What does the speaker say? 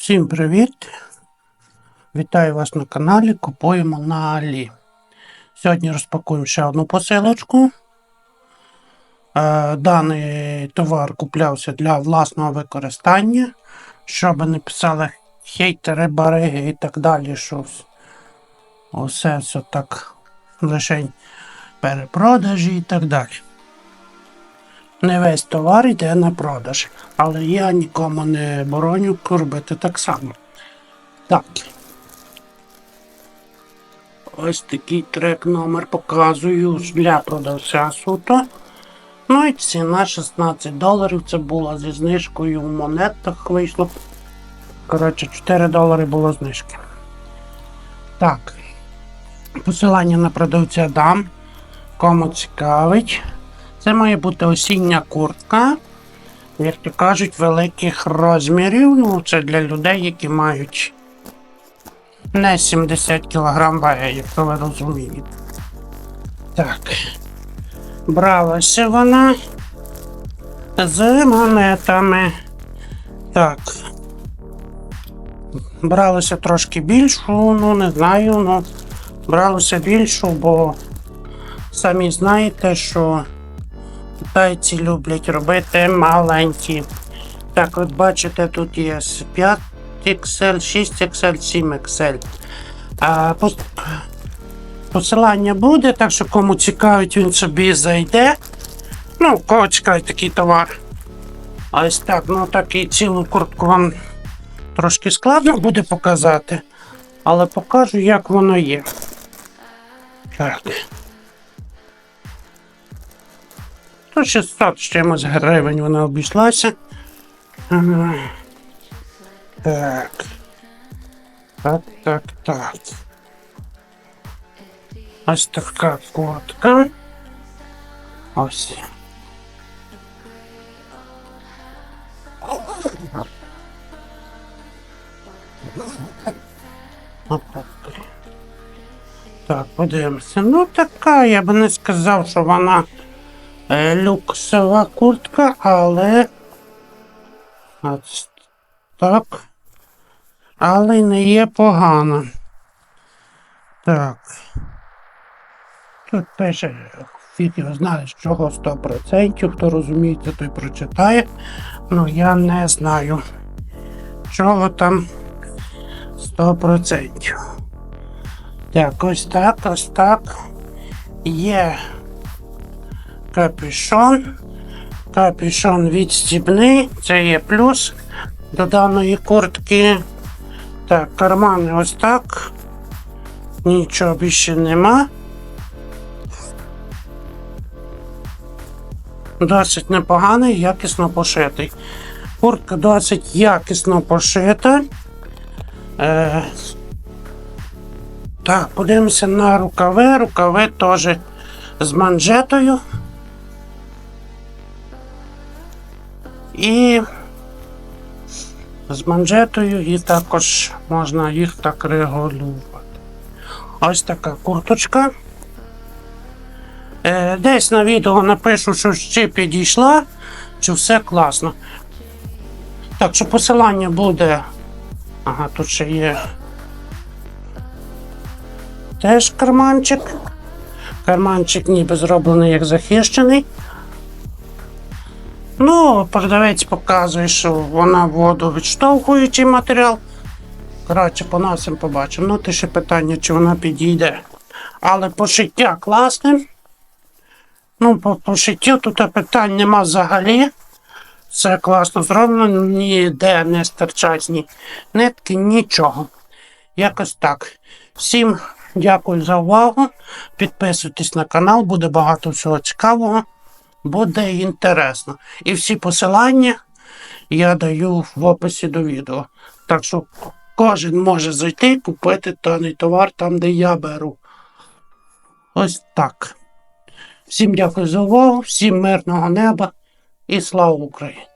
Всім привіт! Вітаю вас на каналі Купуємо на Алі. Сьогодні розпакуємо ще одну посилочку. Е, Даний товар куплявся для власного використання, щоб не писали хейтери, бариги і так далі, що усе все так лише перепродажі і так далі. Не весь товар йде на продаж, але я нікому не бороню робити так само. Так. Ось такий трек номер показую для продавця суто. Ну і ціна 16 доларів. Це була зі знижкою в монетах вийшло. Коротше, 4 долари було знижки. Так. Посилання на продавця дам. Кому цікавить. Це має бути осіння куртка, як то кажуть, великих розмірів. Ну, це для людей, які мають не 70 кг ваги, якщо ви розумієте. Так. Бралася вона з монетами. Так. Бралося трошки більшу, ну не знаю, ну бралося більшу, бо самі знаєте, що китайці люблять робити маленькі. Так, от бачите, тут є 5 XL, 6 XL, 7 XL. А, пос- посилання буде, так що кому цікавить, він собі зайде. Ну, кого цікавить такий товар. Ось так, ну так і цілу куртку вам трошки складно буде показати, але покажу, як воно є. Так. То 600 з чимось гривень вона обійшлася. Так. Так, так, так. Ось така куртка. Ось. Так, подивимося. Ну така, я би не сказав, що вона люксова куртка, але. От так. Але не є погана. Так. Тут пише, фіг його знає, з чого 100%. Хто розуміється, той прочитає. Ну я не знаю. Чого там 100%. Так, ось так, ось так. Є капюшон. Капюшон відстібний, це є плюс до даної куртки. Так, кармани ось так. Нічого більше нема. Досить непоганий, якісно пошитий. Куртка досить якісно пошита. Е, так, подивимося на рукави. Рукави теж з манжетою. І з манжетою, і також можна їх так регулювати. Ось така курточка. Е, десь на відео напишу, що ще підійшла, чи все класно. Так що посилання буде. Ага, тут ще є теж карманчик. Карманчик ніби зроблений як захищений. Ну, продавець показує, що вона водовідштовхуючий матеріал. Коротше, поносимо, побачимо. Ну, ти ще питання, чи вона підійде. Але пошиття класне. Ну, по пошиттю тут питань нема взагалі. Все класно зроблено, ніде не стирчать ні нитки, нічого. Якось так. Всім дякую за увагу. Підписуйтесь на канал, буде багато всього цікавого буде інтересно. І всі посилання я даю в описі до відео. Так що кожен може зайти купити даний товар там, де я беру. Ось так. Всім дякую за увагу, всім мирного неба і слава Україні!